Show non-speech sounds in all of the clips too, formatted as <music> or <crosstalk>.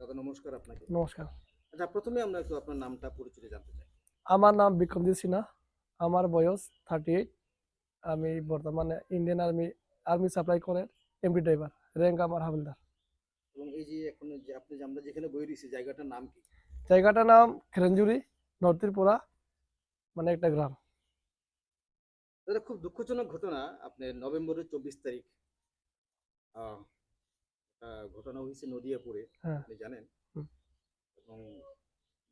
দাদা নমস্কার আপনাকে। নমস্কার। আচ্ছা প্রথমে আমরা একটু আপনার নামটা পরিচয় জানতে চাই। আমার নাম বিক্রমজিৎ সিনহা। আমার বয়স থার্টি এইট আমি বর্তমানে ইন্ডিয়ান আর্মি আর্মি সাপ্লাই করে এমপি ড্রাইভার র্যাঙ্ক আমার হাবিলদার। এবং এই যে এখন যে আপনি যে আমরা যেখানে বই রয়েছি জায়গাটার নাম কি? জায়গাটার নাম খেরেঞ্জুরি নর্থ ত্রিপুরা মানে একটা গ্রাম। দাদা খুব দুঃখজনক ঘটনা আপনি নভেম্বরের চব্বিশ তারিখ ঘটনা হয়েছে নদিয়াপুরে হ্যাঁ। আপনি জানেন? এবং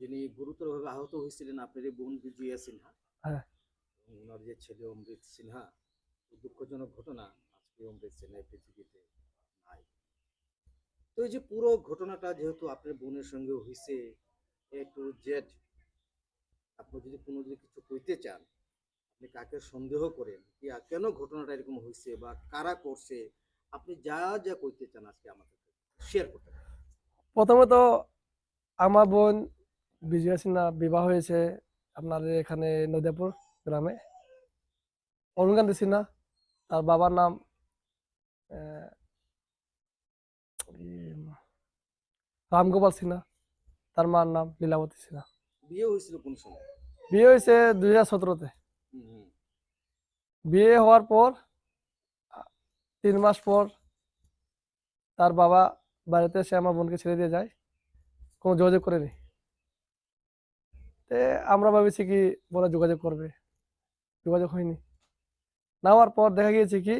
যিনি গুরুতরভাবে আহত হয়েছিলেন আপনার বোন বিজয়া সিনহা। হ্যাঁ। এবং ওনার যে ছেলে অমৃত সিনহা দুঃখজনক ঘটনা। আজকে অমৃত সিনহা পৃথিবীতে নাই। তো এই যে পুরো ঘটনাটা যেহেতু আপনার বোনের সঙ্গে হয়েছে এ টু জেড আপনি যদি কোনো যদি কিছু কইতে চান আপনি কাকে সন্দেহ করেন কি কেন ঘটনাটা এরকম হয়েছে বা কারা করছে আপনি যা যা কইতে চান আজকে আমাদের শেয়ার করতে প্রথমত আমার বোন বিজয় সিনহা বিবাহ হয়েছে আপনার এখানে নদিয়াপুর গ্রামে। অরুণকান্তি সিনহা তার বাবার নাম রামগোপাল সিনহা তার মার নাম লীলাবতী সিনহা। বিয়ে হয়েছিল কোন সময়? বিয়ে হয়েছে দুই হাজার সতেরোতে। বিয়ে হওয়ার পর তিন মাস পর তার বাবা বাড়িতে এসে আমার বোনকে ছেড়ে দিয়ে যায়। কোনো যোগাযোগ করেনি। তে আমরা ভাবেছি কি বলে যোগাযোগ করবে। যোগাযোগ হয়নি। না হওয়ার পর দেখা গিয়েছে কি,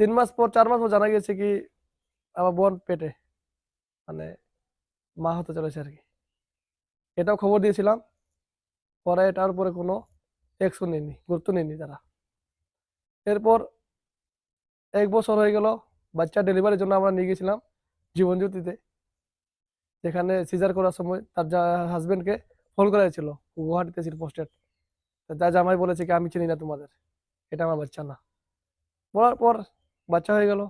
তিন মাস পর, চার মাস পর জানা গিয়েছে কি, আমার বোন পেটে মানে মা হতে চলেছে আর কি। এটাও খবর দিয়েছিলাম। পরে এটার উপরে কোনো অ্যাকশন নেয়নি, গুরুত্ব নেয়নি তারা। এরপর এক বছর হয়ে গেল, বাচ্চা ডেলিভারির জন্য আমরা নিয়ে গেছিলাম জীবনজ্যোতিতে। যেখানে সিজার করার সময় তার যা হাজবেন্ডকে ফোন করা হয়েছিল গুয়াহাটিতে ছিল পোস্টেড যা জামাই বলেছে কি, আমি চিনি না তোমাদের, এটা আমার বাচ্চা না। বলার পর বাচ্চা হয়ে গেল,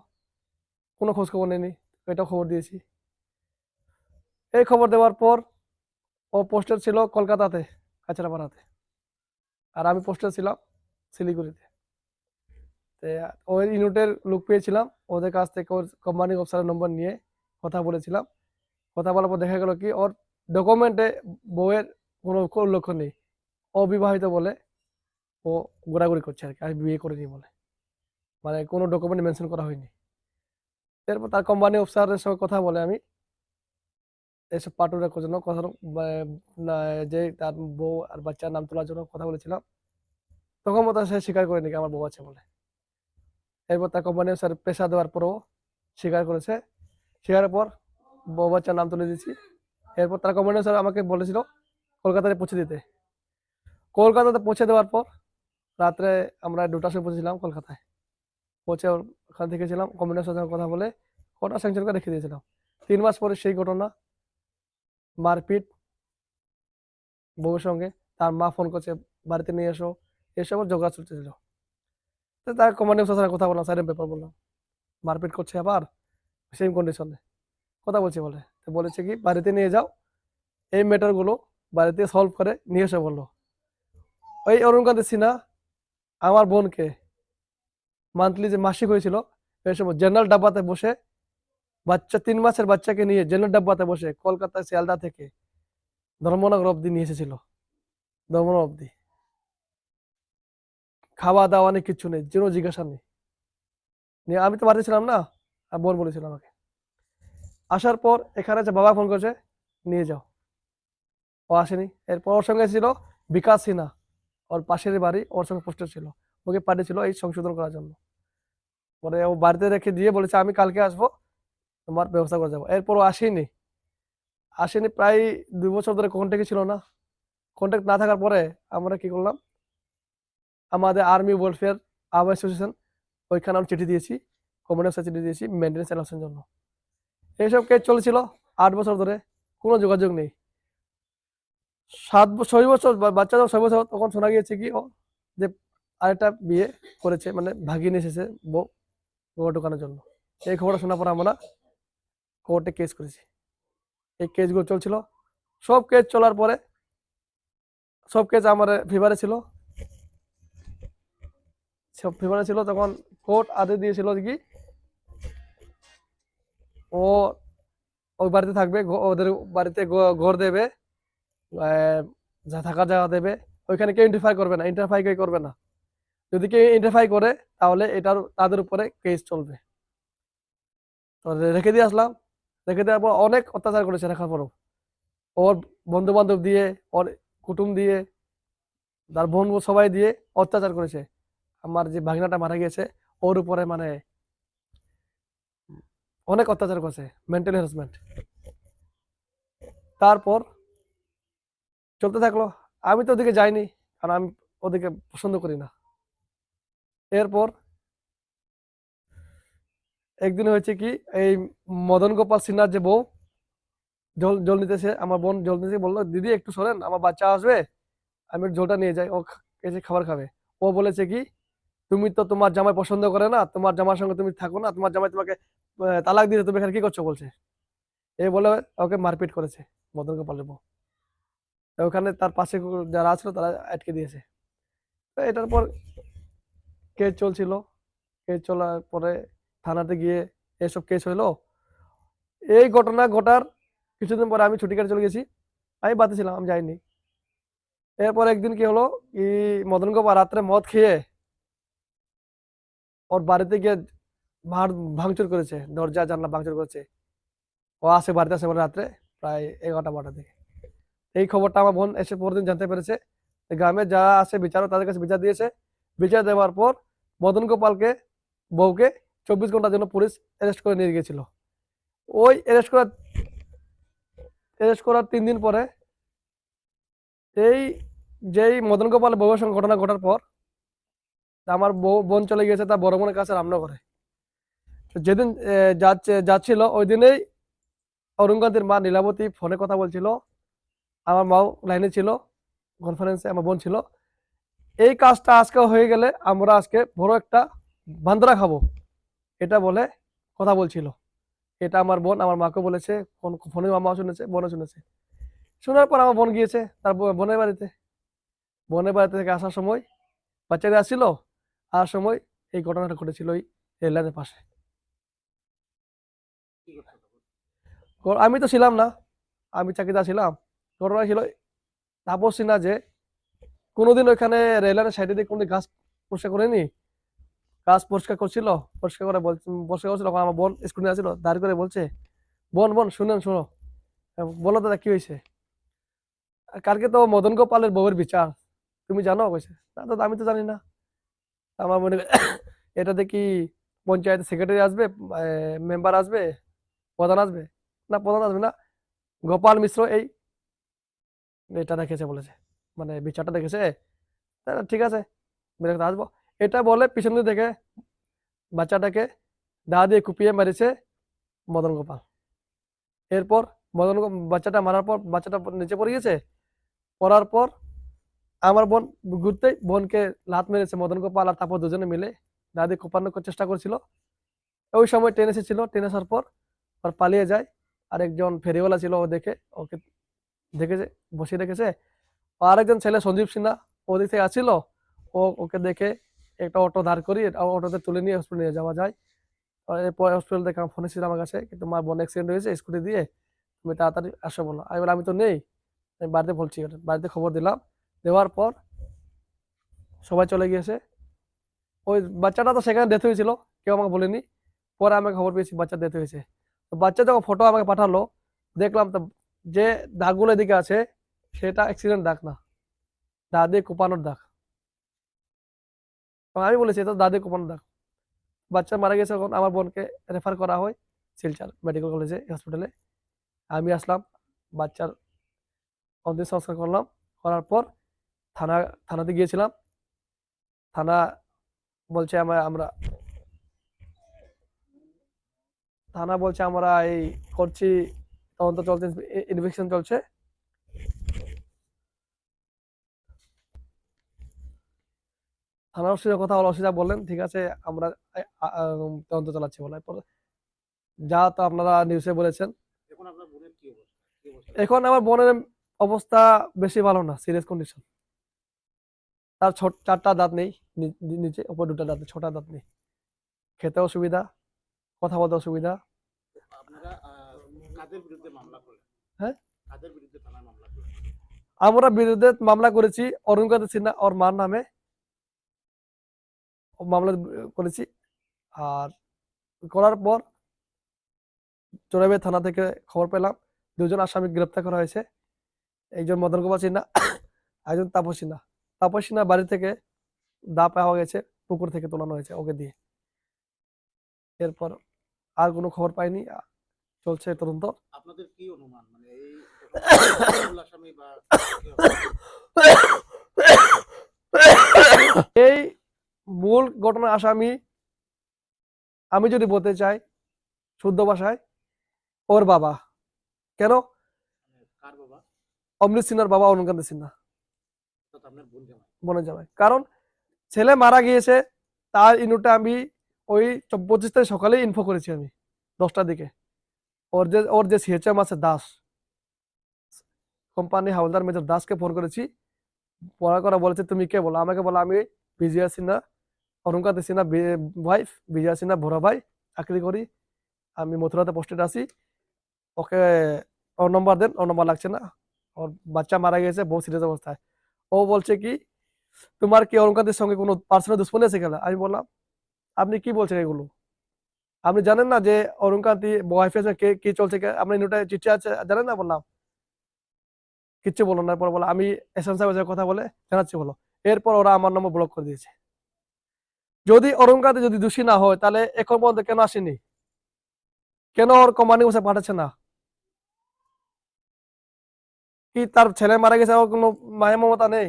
কোনো খোঁজ খবর নেয়নি এটাও খবর দিয়েছি। এই খবর দেওয়ার পর ও পোস্টেড ছিল কলকাতাতে, কাছড়াপাড়াতে। আর আমি পোস্টে ছিলাম শিলিগুড়িতে। তো ওই ইউনিটের লুক পেয়েছিলাম। ওদের কাছ থেকে ওর কোম্পানি অফিসারের নম্বর নিয়ে কথা বলেছিলাম। কথা বলার পর দেখা গেল কি, ওর ডকুমেন্টে বউয়ের কোনো লক্ষ্য নেই। অবিবাহিত বলে ও ঘোরাঘুরি করছে আর কি, আমি বিয়ে করিনি বলে। মানে কোনো ডকুমেন্ট মেনশন করা হয়নি। এরপর তার কোম্পানি অফিসারের সঙ্গে কথা বলে আমি। এসব পাটুরা জন্য কথা যে তার বউ আর বাচ্চার নাম তোলার জন্য কথা বলেছিলাম। তখন মতো সে স্বীকার করে নাকি আমার বউ আছে বলে। এরপর তার কোম্পানি স্যার পেশা দেওয়ার পরও স্বীকার করেছে। স্বীকারের পর বউ বাচ্চার নাম তুলে দিয়েছি। এরপর তার কোম্পানি স্যার আমাকে বলেছিল কলকাতায় পৌঁছে দিতে। কলকাতাতে পৌঁছে দেওয়ার পর রাত্রে আমরা দুটার সময় পৌঁছেছিলাম কলকাতায়। পৌঁছে ওখান থেকে ছিলাম কোম্পানির সাথে কথা বলে কটা স্যাংশন করে রেখে দিয়েছিলাম। তিন মাস পরে সেই ঘটনা, মারপিট, বউয়ের সঙ্গে তার মা ফোন করছে, বাড়িতে নিয়ে এসো এসব ঝগড়া চলতেছিল। তার কমান্ডিং অফিসারের কথা বললাম স্যারের ব্যাপার বললাম। মারপিট করছে আবার সেম কন্ডিশনে কথা বলছে বলে। বলেছে কি, বাড়িতে নিয়ে যাও। এই ম্যাটারগুলো বাড়িতে সলভ করে নিয়ে এসে বলল। ওই অরুণকান্তি সিনহা আমার বোনকে মান্থলি যে মাসিক হয়েছিল, এই সময় জেনারেল ডাব্বাতে বসে, বাচ্চা, তিন মাসের বাচ্চাকে নিয়ে জেনারেল ডাব্বাতে বসে কলকাতায় শিয়ালদা থেকে ধর্মনগর অব্দি নিয়ে এসেছিল। ধর্মনগর অব্দি খাওয়া দাওয়া নেই কিচ্ছু নেই, যেন জিজ্ঞাসা নেই। নিয়ে আমি তো বাড়িতে ছিলাম না, আর বোন বলেছিল আমাকে। আসার পর এখানে যে বাবা ফোন করেছে, নিয়ে যাও। ও আসেনি। এরপর ওর সঙ্গে ছিল বিকাশ সিনহা। ওর পাশের বাড়ি ওর সঙ্গে পোস্টার ছিল। ওকে পাঠিয়েছিল এই সংশোধন করার জন্য। পরে ও বাড়িতে রেখে দিয়ে বলেছে, আমি কালকে আসব, তোমার ব্যবস্থা করে যাব। এরপর ও আসেনি। আসেনি প্রায় দুই বছর ধরে কন্ট্যাক্ট ছিল না। কন্ট্যাক্ট না থাকার পরে আমরা কি করলাম আমাদের আর্মি ওয়েলফেয়ার আবার অ্যাসোসিয়েশন, ওইখানে আমি চিঠি দিয়েছি কমিউনিটি চিঠি দিয়েছি, মেনটেন্স অ্যালাউন্সের জন্য। এইসব কেস চলছিল, আট বছর ধরে, কোনো যোগাযোগ নেই। সাত ছয় বছর বাচ্চা যখন ছয় বছর, তখন শোনা গিয়েছে কি, ও যে আরেকটা বিয়ে করেছে মানে ভাগিয়ে নিয়ে এসেছে বউ বউ ঢোকানোর জন্য। এই খবরটা শোনার পর আমরা কোর্টে কেস করেছি। এই কেসগুলো চলছিল। সব কেস চলার পরে, সব কেস আমার ফেভারে ছিল। সব ছিল তখন কোর্ট আদেশ দিয়েছিল কি ও ওই বাড়িতে থাকবে ওদের বাড়িতে ঘর দেবে যা থাকার জায়গা দেবে। ওইখানে কেউ ইন্টারফাই করবে না ইন্টারফাই কেউ করবে না। যদি কেউ ইন্টারফাই করে, তাহলে এটার, তাদের উপরে কেস চলবে। তো রেখে দিয়ে আসলাম। রেখে দেওয়ার পর অনেক অত্যাচার করেছে রাখার পরও। ওর বন্ধু বান্ধব দিয়ে, ওর কুটুম দিয়ে, তার বোন সবাই দিয়ে অত্যাচার করেছে। আমার যে ভাগনাটা মারা গিয়েছে, ওর উপরে মানে অনেক অত্যাচার করছে মেন্টাল হ্যারাসমেন্ট তারপর চলতে থাকল, আমি তো ওদিকে যাইনি কারণ আমি ওদিকে পছন্দ করি না। এরপর একদিন হয়েছে কি, এই মদন গোপাল সিনহার যে বউ, জল জল নিতেছে, আমার বোন জল নিতেছে, বলল, দিদি, একটু সরেন, আমার বাচ্চা আসবে, আমি জলটা নিয়ে যাই, ও এসে খাবার খাবে। ও বলেছে কি তুমি তো তোমার জামাই পছন্দ করে না, তোমার জামার সঙ্গে তুমি থাকো না, তোমার জামাই তোমাকে তালাক দিয়েছে, তুমি এখানে কি করছ বলছে? এ বলে ওকে মারপিট করেছে মদন গোপালের বউ। তো ওখানে তার পাশে যারা আছিল তারা আটকে দিয়েছে। এটার পর কেস চলছিল। কেস চলার পরে থানাতে গিয়ে এসব কেস হইল। এই ঘটনা ঘটার কিছুদিন পরে আমি ছুটি কাটে চলে গেছি। আমি বাতে ছিলাম, আমি যাইনি। এরপর একদিন কি হলো, কি মদন গোপাল রাত্রে মদ খেয়ে ওর বাড়িতে গিয়ে ভাঙ- ভাঙচুর করেছে, দরজা, জানলা ভাঙচুর করেছে। ও আসে বাড়িতে, আসে বলে রাত্রে প্রায় এগারোটা, বারোটা থেকে এই খবরটা আমার বোন এসে পরদিন জানতে পেরেছে গ্রামে যারা আছে বিচারক তাদের কাছে বিচার দিয়েছে। বিচার দেওয়ার পর মদন গোপালকে, বউকে চব্বিশ ঘণ্টার জন্য পুলিশ অ্যারেস্ট করে নিয়ে গিয়েছিল। ওই অ্যারেস্ট করার অ্যারেস্ট করার তিন দিন পরে এই যেই মদন গোপাল বউয়ের সঙ্গে ঘটনা ঘটার পর আমার বোন চলে গেছে তার বড় বোনের কাছে রামনগরে। যেদিন যাচ্ছিল, ওই দিনেই অরুণকান্তির মা নীলাবতী ফোনে কথা বলছিল। আমার মাও লাইনে ছিল কনফারেন্সে আমার বোন ছিল। এই কাজটা আজকে হয়ে গেলে আমরা আজকে বড় একটা বান্দরা খাব, এটা বলে কথা বলছিল। এটা আমার বোন, আমার মাকে বলেছে, ফোন মামাও শুনেছে, বোনও শুনেছে। শোনার পর আমার বোন গিয়েছে, তার বোনের বাড়িতে। বোনের বাড়িতে থেকে আসার সময় বাচ্চারা আসছিল আসার সময় এই ঘটনাটা ঘটেছিল ওই রেললাইনের পাশে। আমি তো ছিলাম না, আমি চাকরিতে ছিলাম। ঘটনা ছিল তাপস সিনহা যে কোনোদিন ওইখানে রেললাইনের সাইডে দিয়ে কোনোদিন গাছ পরিষ্কার করেনি। গাছ পরিষ্কার করছিল, পরিষ্কার করে বল পরিষ্কার করছিল আমার বোন স্কুলে আসছিল, দাঁড় করে বলছে, বোন বোন, শুনেন, শোনো। বলো দাদা, কি হয়েছে? কালকে তো মদন গোপালের বউয়ের বিচার, তুমি জানো? কইছে না, দাদা, আমি তো জানি না। আমার মনে হয়, এটাতে কি পঞ্চায়েত সেক্রেটারি আসবে মেম্বার আসবে প্রধান আসবে? না প্রধান আসবে না। গোপাল মিশ্র এই এটা দেখেছে বলেছে মানে বিচারটা দেখেছে। তা ঠিক আছে বের করে আসব। এটা বলে পিছন দিয়ে দেখে বাচ্চাটাকে দা দিয়ে কুপিয়ে মেরেছে মদন গোপাল। এরপর মদন গো- বাচ্চাটা মারার পর বাচ্চাটা নিচে পড়ে গেছে পড়ার পর আমার বোন ঘুরতে, বোনকে লাত মেরেছে, মদন গোপাল আর তারপর দুজনে মিলে। দাদি কোপানোর চেষ্টা করছিল। ওই সময় ট্রেন এসেছিল, ট্রেন আসার পর আর পালিয়ে যায়। আর একজন ফেরিওয়ালা ছিল ও দেখে, ওকে দেখেছে, বসিয়ে রেখেছে। আর একজন ছেলে সঞ্জীব সিনহা ওদিক থেকে আসছিল, ও ওকে দেখে একটা অটো করিয়ে ও- অটোতে তুলে নিয়ে হসপিটালে নিয়ে যাওয়া যায়। এরপর হসপিটাল থেকে ফোন এসেছিল আমার কাছে, কিন্তু তোমার বোন অ্যাক্সিডেন্ট হয়েছে স্কুটি দিয়ে তুমি তাড়াতাড়ি আসো বলো। আমি আমি তো নেই, আমি বাড়িতে বলছি। বাড়িতে খবর দিলাম। দেওয়ার পর সবাই চলে গিয়েছে। ওই বাচ্চাটা তো সেখানে ডেথ হয়েছিল, কেউ আমাকে বলেনি। পরে আমাকে খবর পেয়েছি বাচ্চা ডেথ হয়েছে। তো বাচ্চা যখন ফটো আমাকে পাঠালো, দেখলাম তো যে দাগগুলো এদিকে আছে, সেটা অ্যাক্সিডেন্ট দাগ না। দা দিয়ে কোপানোর দাগ। আমি বলেছি, এটা দা দিয়ে কোপানোর দাগ। বাচ্চা মারা গেছে তখন আমার বোনকে রেফার করা হয় শিলচর মেডিকেল কলেজে হসপিটালে আমি আসলাম, বাচ্চার অন্তিম সংস্কার করলাম। করার পর থানা থানাতে গিয়েছিলাম। থানা বলছে আমরা আমরা থানা বলছে আমরা এই করছি তদন্ত চলছে ইনভেস্টিগেশন চলছে। থানার অফিসের কথা হলো অসুবিধা বললেন ঠিক আছে আমরা তদন্ত চালাচ্ছি বলে। পরে যা তো আপনারা নিউজে বলেছেন। এখন আমার বোনের অবস্থা বেশি ভালো না সিরিয়াস কন্ডিশন। তার ছোট চারটা দাঁত নেই নিচে উপর দুটা দাঁত ছটা দাঁত নেই। খেতে অসুবিধা কথা বলতে অসুবিধা। হ্যাঁ? আমরা বিরুদ্ধে মামলা করেছি অরুণকান্ত সিনহা ওর মার নামে। মামলা করেছি আর করার পর চোরাইবাড়ি থানা থেকে খবর পেলাম দুজন আসামি গ্রেপ্তার করা হয়েছে। একজন মদন কুমার সিনহা একজন তাপস সিনহা। তাপস সিনহা বাড়ি থেকে দা পাওয়া গেছে পুকুর থেকে তোলানো হয়েছে ওকে দিয়ে। এরপর আর কোনো খবর পাইনি চলছে তদন্ত। আপনাদের কি অনুমান? মানে এই? <coughs> <coughs> এই মূল ঘটনার আসামি আমি যদি বলতে চাই শুদ্ধ ভাষায় ওর বাবা। কেন? বাবা? অমৃত সিনহার বাবা অনুকান্ত সিনহা। বোন জামাই। কারণ ছেলে মারা গিয়েছে, তার ইনুটা আমি ওই পঁচিশ তারিখ সকালে ইনফো করেছি আমি, দশটার দিকে। ওর যে ওর যে সিএচএম আছে, দাস। কোম্পানি হাওলদার মেজর দাসকে ফোন করেছি। পড়া করা বলেছে, তুমি কে? বলো, আমাকে বলো, আমি বিজয়া সিনহা অরুণকান্ত সিনহা ওয়াইফ বিজয়া সিনহা ভোরা ভাই, চাকরি করি। আমি মথুরাতে পোস্টেড আছি। ওকে, ওর নম্বর দেন, ওর নম্বর লাগছে না। ওর বাচ্চা মারা গেছে বহু সিরিয়াস অবস্থায়। ও বলছে কি, তোমার কি অরুণকান্তের সঙ্গে কোনো পার্সোনাল দুশ্মনী আছে কেন? আমি বললাম, আপনি কি বলছেন এগুলো? আপনি জানেন না যে অরুণকান্তি সঙ্গে কে, কি চলছে আপনার নোটে চিঠি আছে, জানেন না? বললাম, কিচ্ছু বলো না। পর বলো আমি এসএম সাহেবের সঙ্গে কথা বলে জানাচ্ছি, বলো। এরপর ওরা আমার নম্বর ব্লক করে দিয়েছে। যদি অরুণকান্তি যদি দোষী না হয়, তাহলে এখন পর্যন্ত কেন আসেনি? কেন ওর কোম্পানি বসে পাঠাচ্ছে না? কি তার ছেলে মারা গেছে ওর কোনো মায়া মমতা নেই?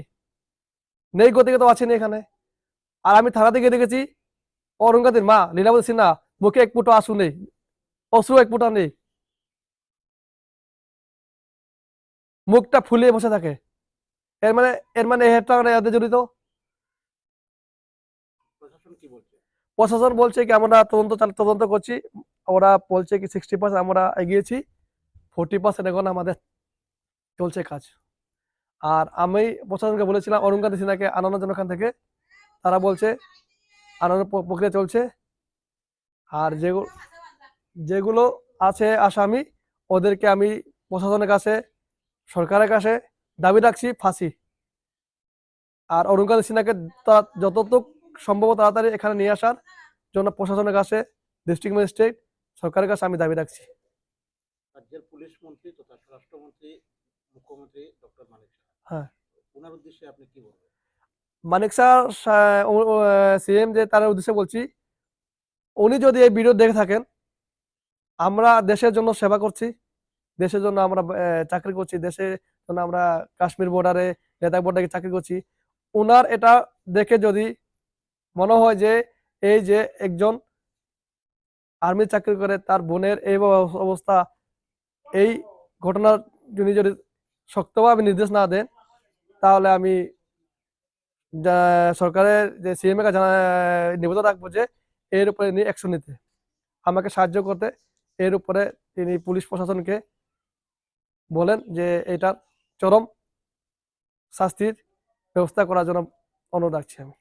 নেই গতিকে তো আছেনি এখানে। আর আমি থানা থেকে দেখেছি অরুণকান্তির মা লীলাবতী সিনহা মুখে এক ফুটো আসু নেই অশ্রু এক ফুটা নেই। মুখটা ফুলিয়ে বসে থাকে। এর মানে এর মানে হেডটা এদের জড়িত। প্রশাসন বলছে? কি আমরা তদন্ত তদন্ত করছি। ওরা বলছে কি সিক্সটি পার্সেন্ট আমরা এগিয়েছি ফোর্টি পার্সেন্ট এখন আমাদের চলছে কাজ। আর আমি প্রশাসনকে বলেছিলাম অরুণকান্তি সিনহাকে আনানোর জন্য এখান থেকে। তারা বলছে, আনানোর প্রক্রিয়া চলছে। আর যেগুলো যেগুলো আছে আসামি, ওদেরকে আমি প্রশাসনের কাছে, সরকারের কাছে দাবি রাখছি, ফাঁসি। আর অরুণকান্তি সিনহাকে যতটুক সম্ভব তাড়াতাড়ি এখানে নিয়ে আসার জন্য প্রশাসনের কাছে, ডিস্ট্রিক্ট ম্যাজিস্ট্রেট, সরকারের কাছে আমি দাবি রাখছি। রাজ্যের পুলিশ মন্ত্রী তথা স্বরাষ্ট্রমন্ত্রী মুখ্যমন্ত্রী ডক্টর মানিক সাহা হ্যাঁ। ওনার উদ্দেশ্যে আপনি কি বলবেন মানিক স্যার সিএম যে তার উদ্দেশ্যে বলছি উনি যদি এই ভিডিও দেখে থাকেন আমরা দেশের জন্য সেবা করছি দেশের জন্য আমরা চাকরি করছি দেশের জন্য আমরা কাশ্মীর বর্ডারে নেতা বর্ডারে চাকরি করছি ওনার এটা দেখে যদি মনে হয় যে এই যে একজন আর্মি চাকরি করে তার বোনের এই অবস্থা এই ঘটনার যিনি যদি শক্তভাবে নির্দেশ না দেন, তাহলে আমি সরকারের যে সিএম এর নিবেদন রাখব যে এর উপরে অ্যাকশন নিতে। আমাকে সাহায্য করতে, এর উপরে তিনি পুলিশ প্রশাসনকে বলেন যে এটা চরম শাস্তির ব্যবস্থা করার জন্য অনুরোধ রাখছি আমি।